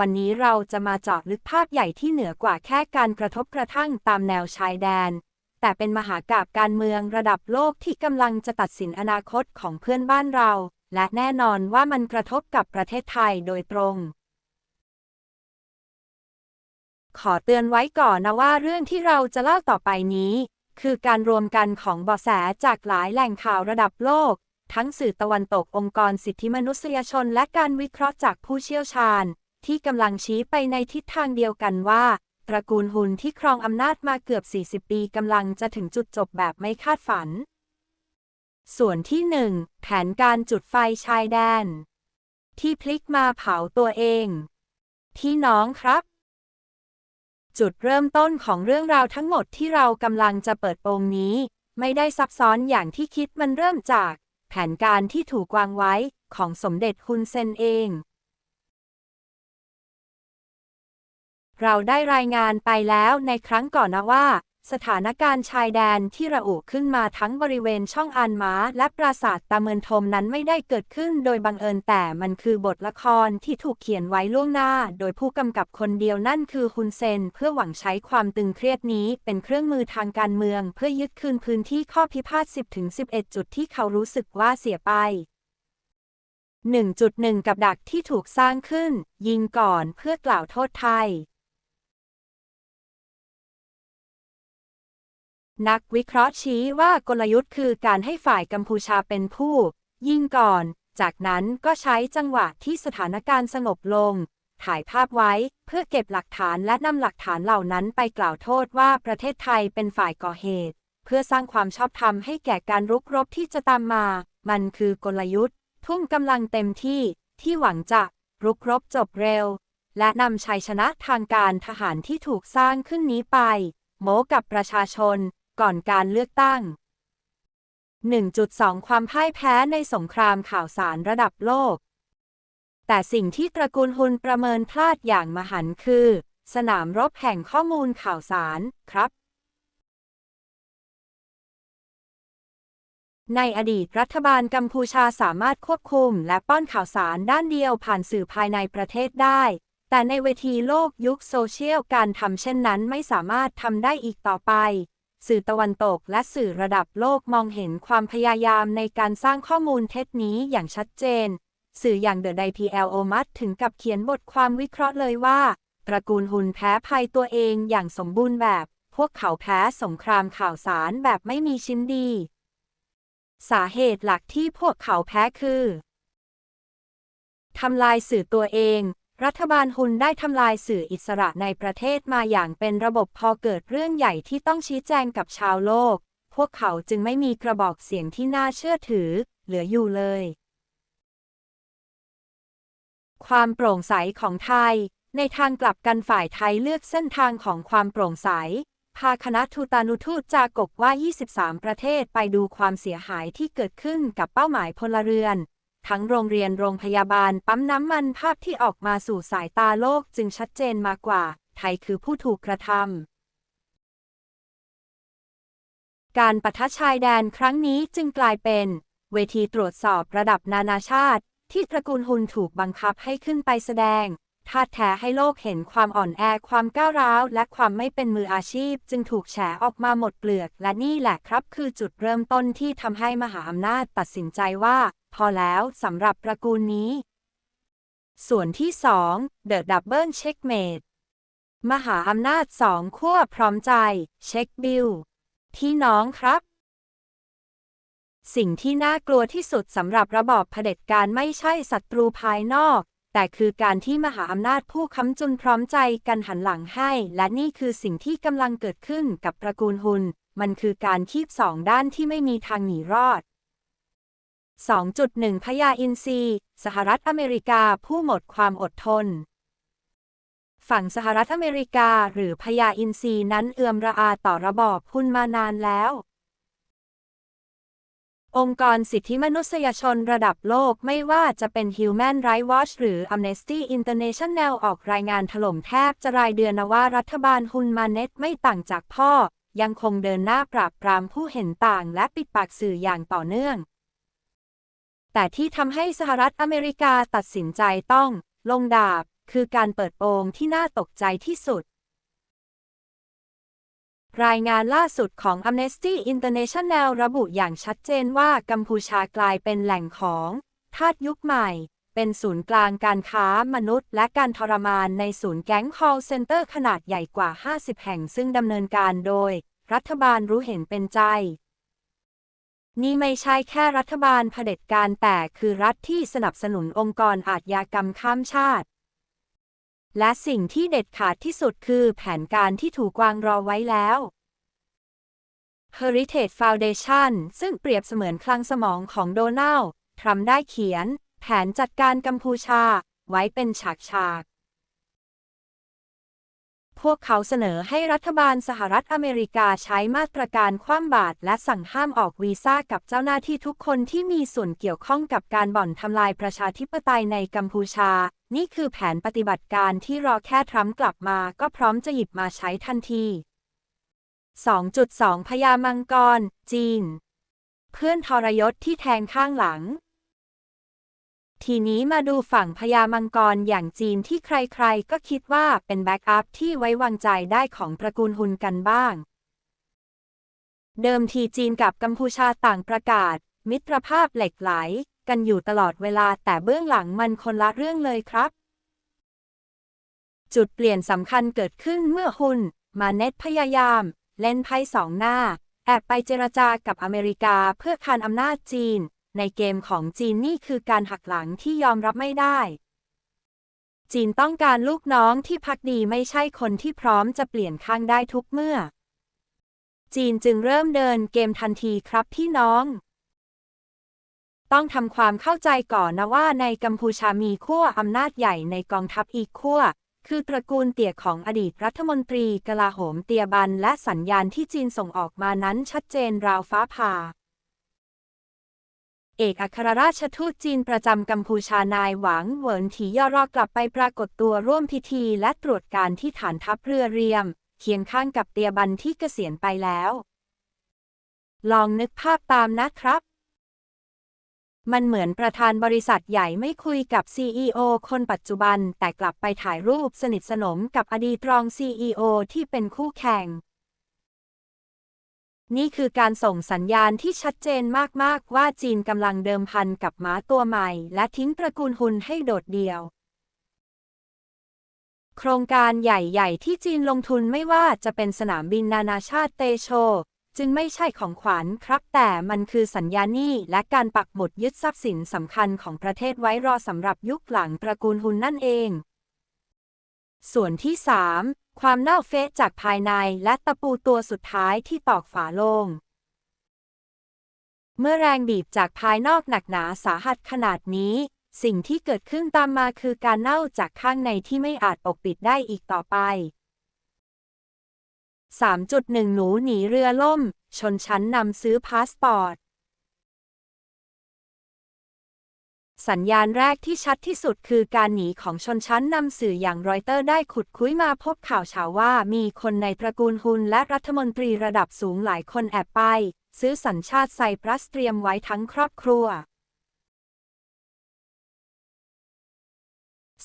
วันนี้เราจะมาเจาะลึกภาพใหญ่ที่เหนือกว่าแค่การกระทบกระทั่งตามแนวชายแดน แต่เป็นมหากาบการเมืองระดับโลกที่กำลังจะตัดสินอนาคตของเพื่อนบ้านเรา และแน่นอนว่ามันกระทบกับประเทศไทยโดยตรง ขอเตือนไว้ก่อนนะว่าเรื่องที่เราจะเล่าต่อไปนี้ คือการรวมกันของเบาะแสจากหลายแหล่งข่าวระดับโลก ทั้งสื่อตะวันตกองค์กรสิทธิมนุษยชน และการวิเคราะห์จากผู้เชี่ยวชาญ ที่กำลังชี้ไปในทิศทางเดียวกันว่า ตระกูลหุนที่ครองอำนาจมาเกือบ 40 ปีกำลังจะถึงจุดจบแบบไม่คาดฝัน ส่วนที่หนึ่งแผนการจุดไฟชายแดน ที่พลิกมาเผาตัวเอง พี่น้องครับจุดเริ่มต้นของเรื่องราวทั้งหมดที่เรากำลังจะเปิดโปงนี้ ไม่ได้ซับซ้อนอย่างที่คิดมันเริ่มจาก แผนการที่ถูกวางไว้ของสมเด็จฮุนเซนเอง เราได้รายงานไปแล้วในครั้งก่อนนะว่า สถานการณ์ชายแดนที่ระอุขึ้นมาทั้งบริเวณช่องอันมาและปราสาทตาเมินทมนั้นไม่ได้เกิดขึ้นโดยบังเอิญแต่มันคือบทละครที่ถูกเขียนไว้ล่วงหน้า โดยผู้กำกับคนเดียวนั่นคือฮุนเซน เพื่อหวังใช้ความตึงเครียดนี้เป็นเครื่องมือทางการเมือง เพื่อยึดคืนพื้นที่ข้อพิพาท 10-11 จุดที่เขารู้สึกว่าเสียไป1.1 กับดักที่ถูกสร้างขึ้น ยิงก่อนเพื่อกล่าวโทษไทย นักวิเคราะห์ชี้ว่ากลยุทธ์คือการให้ฝ่ายกัมพูชาเป็นผู้ ยิงก่อน จากนั้นก็ใช้จังหวะที่สถานการณ์สงบลง ถ่ายภาพไว้เพื่อเก็บหลักฐานและนำหลักฐานเหล่านั้นไปกล่าวโทษว่าประเทศไทยเป็นฝ่ายก่อเหตุ เพื่อสร้างความชอบธรรมให้แก่การรุกรบที่จะตามมา มันคือกลยุทธ์ ทุ่มกำลังเต็มที่ที่หวังจะรุกรบจบเร็ว และนำชัยชนะทางการทหารที่ถูกสร้างขึ้นนี้ไป โมกับประชาชน ก่อนการเลือกตั้ง 1.2 ความพ่ายแพ้ในสงครามข่าวสารระดับโลก แต่สิ่งที่ตระกูลฮุนประเมินพลาดอย่างมหันต์คือ สนามรบแห่งข้อมูลข่าวสารครับ ในอดีตรัฐบาลกัมพูชาสามารถควบคุมและป้อนข่าวสารด้านเดียวผ่านสื่อภายในประเทศได้ แต่ในเวทีโลกยุคโซเชียลการทำเช่นนั้นไม่สามารถทำได้อีกต่อไป สื่อตะวันตกและสื่อระดับโลกมองเห็นความพยายามในการสร้างข้อมูลเท็จนี้อย่างชัดเจน สื่ออย่างเดอะไดพีเอลโอมัสถึงกับเขียนบทความวิเคราะห์เลยว่า ตระกูลหุนแพ้ภัยตัวเองอย่างสมบูรณ์แบบ พวกเขาแพ้สงครามข่าวสารแบบไม่มีชิ้นดี สาเหตุหลักที่พวกเขาแพ้คือทำลายสื่อตัวเอง รัฐบาลฮุนได้ทำลายสื่ออิสระในประเทศมาอย่างเป็นระบบพอเกิดเรื่องใหญ่ที่ต้องชี้แจงกับชาวโลก พวกเขาจึงไม่มีกระบอกเสียงที่น่าเชื่อถือ เหลืออยู่เลย ความโปร่งใสของไทย ในทางกลับกันฝ่ายไทยเลือกเส้นทางของความโปร่งใส พาคณะทูตานุทูตจากกว่า 23 ประเทศไปดูความเสียหายที่เกิดขึ้นกับเป้าหมายพลเรือน ทั้งโรงเรียนโรงพยาบาล ปั๊มน้ำมันภาพที่ออกมาสู่สายตาโลกจึงชัดเจนมากกว่า ไทยคือผู้ถูกกระทำการปะทะชายแดนครั้งนี้จึงกลายเป็น เวทีตรวจสอบระดับนานาชาติ ที่ตระกูลฮุนถูกบังคับให้ขึ้นไปแสดง ทาดแท้ให้โลกเห็นความอ่อนแอความก้าวร้าว และความไม่เป็นมืออาชีพ จึงถูกแฉออกมาหมดเปลือก และนี่แหละครับ คือจุดเริ่มต้นที่ทำให้มหาอำนาจตัดสินใจว่า พอแล้วสำหรับตระกูลนี้ ส่วนที่ 2 The Double Checkmate มหาอำนาจสองขั้วพร้อมใจ เช็คบิลที่น้องครับ สิ่งที่น่ากลัวที่สุดสำหรับระบอบเผด็จการไม่ใช่ศัตรูภายนอก แต่คือการที่มหาอำนาจผู้ค้ำจุนพร้อมใจกันหันหลังให้ และนี่คือสิ่งที่กำลังเกิดขึ้นกับตระกูลฮุน มันคือการคีบสองด้านที่ไม่มีทางหนีรอด 2.1 พยาอินทรีสหรัฐอเมริกาผู้หมดความอดทน ฝั่งสหรัฐอเมริกาหรือพยาอินทรีนั้นเอื่อมระอาต่อระบอบพุนมานานแล้ว องค์กรสิทธิมนุษยชนระดับโลกไม่ว่าจะเป็น Human Rights Watch หรือ Amnesty International ออกรายงานถล่มแทบจะรายเดือนนะว่ารัฐบาลฮุนมาเน็ตไม่ต่างจากพ่อ ยังคงเดินหน้าปราบปรามผู้เห็นต่างและปิดปากสื่ออย่างต่อเนื่อง แต่ที่ทำให้สหรัฐอเมริกาตัดสินใจต้อง ลงดาบ คือการเปิดโปงที่น่าตกใจที่สุด รายงานล่าสุดของ Amnesty International ระบุอย่างชัดเจนว่ากัมพูชากลายเป็นแหล่งของทาสยุคใหม่ เป็นศูนย์กลางการค้ามนุษย์ และการทรมานในศูนย์แก๊ง call center ขนาดใหญ่กว่า 50 แห่งซึ่งดำเนินการโดย รัฐบาลรู้เห็นเป็นใจ นี่ไม่ใช่แค่รัฐบาลเผด็จการแต่คือรัฐที่สนับสนุนองค์กรอาชญากรรมข้ามชาติ และสิ่งที่เด็ดขาดที่สุดคือแผนการที่ถูกวางรอไว้แล้ว Heritage Foundation ซึ่งเปรียบเสมือนคลังสมองของโดนัลด์ทรัมป์ได้เขียน แผนจัดการกัมพูชา ไว้เป็นฉากฉาก วกเขาเสนอให้รัฐบาลสหรัฐอเมริกาใช้มาตรการคว่ำบาตรและสั่งห้ามออกวีซ่ากับเจ้าหน้าที่ทุกคนที่มีส่วนเกี่ยวข้องกับการบ่อนทำลายประชาธิปไตยในกัมพูชา นี่คือแผนปฏิบัติการที่รอแค่ทรัมป์กลับมาก็พร้อมจะหยิบมาใช้ทันที 2.2พญามังกร จีน เพื่อนทรยศที่แทงข้างหลัง ทีนี้มาดูฝั่งพญามังกรอย่างจีนที่ใครๆ ก็คิดว่าเป็นแบ็กอัพที่ไว้วางใจได้ของตระกูลฮุนกันบ้าง เดิมทีจีนกับกัมพูชาต่างประกาศ มิตรภาพเหล็กไหล กันอยู่ตลอดเวลาแต่เบื้องหลังมันคนละเรื่องเลยครับ จุดเปลี่ยนสำคัญเกิดขึ้นเมื่อฮุนมาเน็ตพยายาม เล่นไพ่สองหน้า แอบไปเจรจากับอเมริกาเพื่อคานอำนาจจีน ในเกมของจีนนี่คือการหักหลังที่ยอมรับไม่ได้ จีนต้องการลูกน้องที่พักดีไม่ใช่คนที่พร้อมจะเปลี่ยนข้างได้ทุกเมื่อ จีนจึงเริ่มเดินเกมทันทีครับพี่น้องต้องทำความเข้าใจก่อนนะว่าในกัมพูชามีขั้วอำนาจใหญ่ในกองทัพอีกขั้ว คือตระกูลเตี่ยของอดีตรัฐมนตรีกลาโหมเตียบัน และสัญญาณที่จีนส่งออกมานั้นชัดเจนราวฟ้าผ่า เอกอัครราชทูตจีนประจำกัมพูชานายหวังเหวินถีย่อรอกลับไปปรากฏตัวร่วมพิธีและตรวจการที่ฐานทัพเรือเรียม เคียงข้างกับเตียบันที่เกษียณไปแล้ว ลองนึกภาพตามนะครับ มันเหมือนประธานบริษัทใหญ่ไม่คุยกับ CEO คนปัจจุบัน แต่กลับไปถ่ายรูปสนิทสนมกับอดีตรอง CEO ที่เป็นคู่แข่ง นี่คือการส่งสัญญาณที่ชัดเจนมาก ๆ ว่าจีนกำลังเดิมพันกับม้าตัวใหม่ และทิ้งตระกูลฮุนให้โดดเดี่ยว โครงการใหญ่ ๆ ที่จีนลงทุนไม่ว่าจะเป็นสนามบินนานาชาติเตโช จึงไม่ใช่ของขวัญครับ แต่มันคือสัญญาหนี้และการปักหมุดยึดทรัพย์สินสำคัญของประเทศไว้รอสำหรับยุคหลังตระกูลฮุนนั่นเอง ส่วนที่ 3 ความเน่าเฟะจากภายในและตะปูตัวสุดท้ายที่ตอกฝาโลง เมื่อแรงบีบจากภายนอกหนักหนาสาหัสขนาดนี้ สิ่งที่เกิดขึ้นตามมาคือการเน่าจากข้างในที่ไม่อาจปกปิดได้อีกต่อไป 3.1 หนูหนีเรือล่ม ชนชั้นนำซื้อพาสปอร์ต สัญญาณแรกที่ชัดที่สุดคือการหนีของชนชั้นนำสื่ออย่างรอยเตอร์ได้ขุดคุ้ยมาพบข่าวเฉาว่ามีคนในตระกูลฮุนและรัฐมนตรีระดับสูงหลายคนแอบไป ซื้อสัญชาติไซปรัสเตรียมไว้ทั้งครอบครัว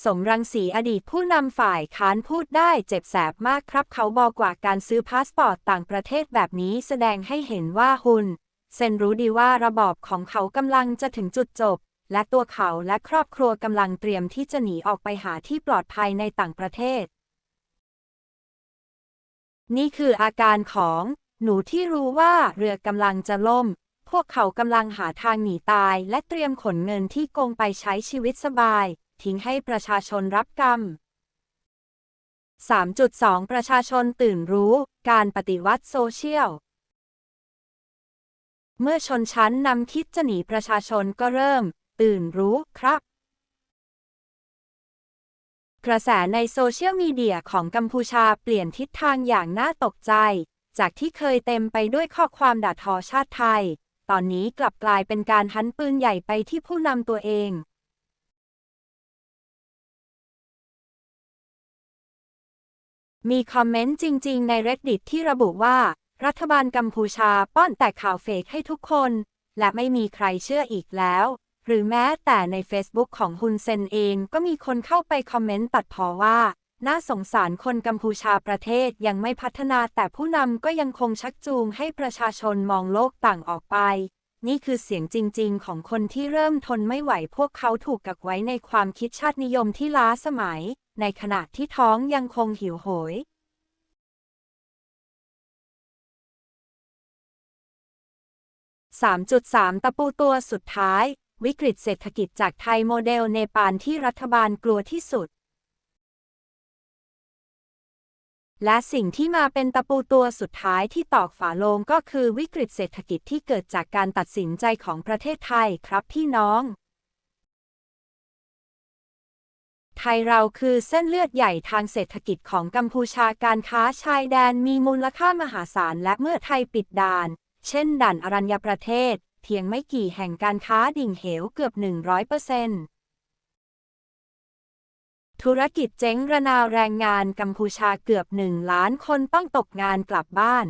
สมรังสีอดีตผู้นำฝ่ายค้านพูดได้เจ็บแสบมากครับ เขาบอกว่าการซื้อพาสปอร์ตต่างประเทศแบบนี้แสดงให้เห็นว่าฮุนเซนรู้ดีว่าระบอบของเขากำลังจะถึงจุดจบ และตัวเขาและครอบครัวกำลังเตรียมที่จะหนีออกไปหาที่ปลอดภัยในต่างประเทศ นี่คืออาการของหนูที่รู้ว่าเรือกำลังจะล่ม พวกเขากำลังหาทางหนีตาย และเตรียมขนเงินที่โกงไปใช้ชีวิตสบาย ทิ้งให้ประชาชนรับกรรม 3.2 ประชาชนตื่นรู้ การปฏิวัติโซเชียล เมื่อชนชั้นนำคิดจะหนีประชาชนก็เริ่ม ตื่นรู้ครับ กระแสในโซเชียลมีเดียของกัมพูชาเปลี่ยนทิศทางอย่างน่าตกใจ จากที่เคยเต็มไปด้วยข้อความด่าทอชาติไทย ตอนนี้กลับกลายเป็นการหันปืนใหญ่ไปที่ผู้นำตัวเองมีคอมเมนต์จริง ๆ ใน Reddit ที่ระบุว่า รัฐบาลกัมพูชาป้อนแต่ข่าวเฟกให้ทุกคน และไม่มีใครเชื่ออีกแล้ว หรือแม้แต่ใน Facebook ของฮุนเซนเองก็มีคนเข้าไปคอมเมนต์ตัดพอว่า น่าสงสารคนกัมพูชาประเทศยังไม่พัฒนาแต่ผู้นำก็ยังคงชักจูงให้ประชาชนมองโลกต่างออกไป นี่คือเสียงจริง ๆ ของคนที่เริ่มทนไม่ไหวพวกเขาถูกกักไว้ในความคิดชาตินิยมที่ล้าสมัย ในขณะที่ท้องยังคงหิวโหย3.3 ตะปูตัวสุดท้าย วิกฤตเศรษฐกิจจากไทยโมเดลเนปาลที่รัฐบาลกลัวที่สุด และสิ่งที่มาเป็นตะปูตัวสุดท้ายที่ตอกฝาโลงก็คือวิกฤตเศรษฐกิจที่เกิดจากการตัดสินใจของประเทศไทยครับพี่น้อง ไทยเราคือเส้นเลือดใหญ่ทางเศรษฐกิจของกัมพูชาการค้าชายแดนมีมูลค่ามหาศาลและเมื่อไทยปิดด่าน เช่นด่านอรัญญประเทศ เพียงไม่กี่แห่งการค้าดิ่งเหวเกือบ 100เปอร์เซ็นต์ธุรกิจเจ๊งระนาวแรงงานกัมพูชาเกือบหนึ่งล้านคนต้องตกงานกลับบ้าน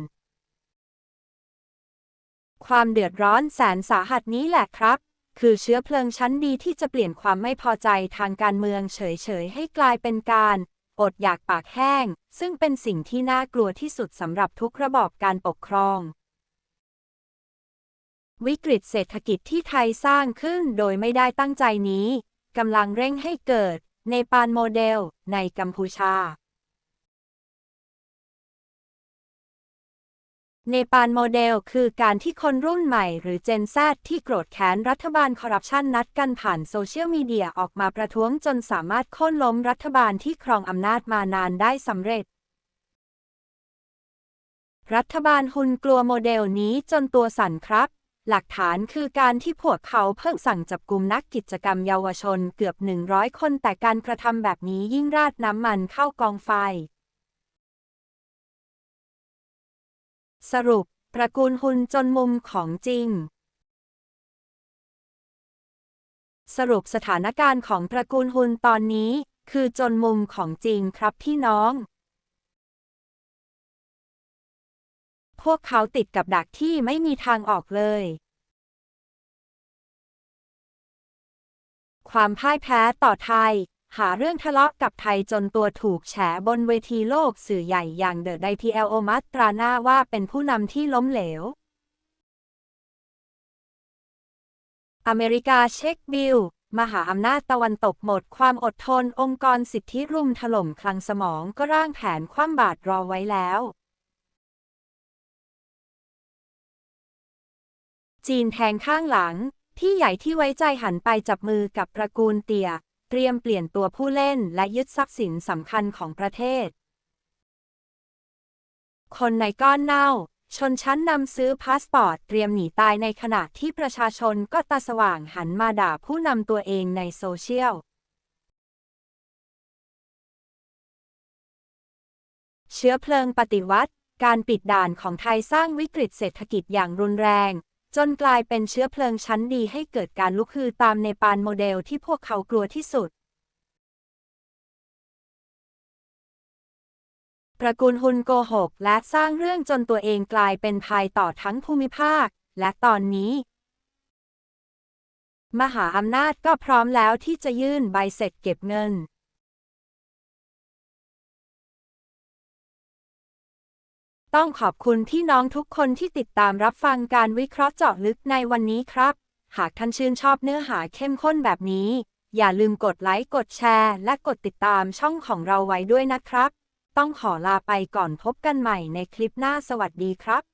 ความเดือดร้อนแสนสาหัสนี้แหละครับ คือเชื้อเพลิงชั้นดีที่จะเปลี่ยนความไม่พอใจทางการเมืองเฉยๆ ให้กลายเป็นการ อดอยากปากแห้ง ซึ่งเป็นสิ่งที่น่ากลัวที่สุดสำหรับทุกระบอบการปกครอง วิกฤตเศรษฐกิจที่ไทยสร้างขึ้นโดยไม่ได้ตั้งใจนี้กำลังเร่งให้เกิดในปานโมเดลในกัมพูชา เนปาลโมเดลคือการที่คนรุ่นใหม่หรือเจนแซที่โกรธแค้นรัฐบาลคอร์รัปชันนัดกันผ่านโซเชียลมีเดียออกมาประท้วงจนสามารถโค่นล้มรัฐบาลที่ครองอำนาจมานานได้สำเร็จรัฐบาลฮุนกลัวโมเดลนี้จนตัวสั่นครับ หลักฐานคือการที่พวกเขาเพิ่งสั่งจับกลุ่มนักกิจกรรมเยาวชนเกือบ 100 คนแต่การกระทำแบบนี้ยิ่งราดน้ำมันเข้ากองไฟ สรุปตระกูลฮุนจนมุมของจริง สรุปสถานการณ์ของตระกูลฮุนตอนนี้ คือจนมุมของจริงครับพี่น้อง พวกเขาติดกับดักที่ไม่มีทางออกเลย ความพ่ายแพ้ต่อไทย หาเรื่องทะเลาะกับไทยจนตัวถูกแฉบนเวทีโลกสื่อใหญ่อย่างเดอะไดพีเอลโอมัตตราหน้าว่าเป็นผู้นำที่ล้มเหลว อเมริกาเช็คบิลมหาอำนาจตะวันตกหมดความอดทนองค์กรสิทธิรุมถล่มคลังสมองก็ร่างแผนคว่ำบาตรรอไว้แล้ว จีนแทงข้างหลังที่ใหญ่ที่ไว้ใจหันไปจับมือกับตระกูลเตี่ย เตรียมเปลี่ยนตัวผู้เล่นและยึดทรัพย์สินสำคัญของประเทศ คนในก้อนเน่า ชนชั้นนำซื้อพาสปอร์ตเตรียมหนีตายในขณะที่ประชาชนก็ตาสว่างหันมาด่าผู้นำตัวเองในโซเชียลเชื้อเพลิงปฏิวัติ การปิดด่านของไทยสร้างวิกฤตเศรษฐกิจอย่างรุนแรง จนกลายเป็นเชื้อเพลิงชั้นดีให้เกิดการลุกฮือตามในปานโมเดลที่พวกเขากลัวที่สุด ตระกูลฮุนโกหกและสร้างเรื่องจนตัวเองกลายเป็นภัยต่อทั้งภูมิภาค และตอนนี้ มหาอำนาจก็พร้อมแล้วที่จะยื่นใบเสร็จเก็บเงิน ต้องขอบคุณพี่น้องทุกคนที่ติดตามรับฟังการวิเคราะห์เจาะลึกในวันนี้ครับ หากท่านชื่นชอบเนื้อหาเข้มข้นแบบนี้ อย่าลืมกดไลค์ กดแชร์ และกดติดตามช่องของเราไว้ด้วยนะครับ ต้องขอลาไปก่อนพบกันใหม่ในคลิปหน้าสวัสดีครับ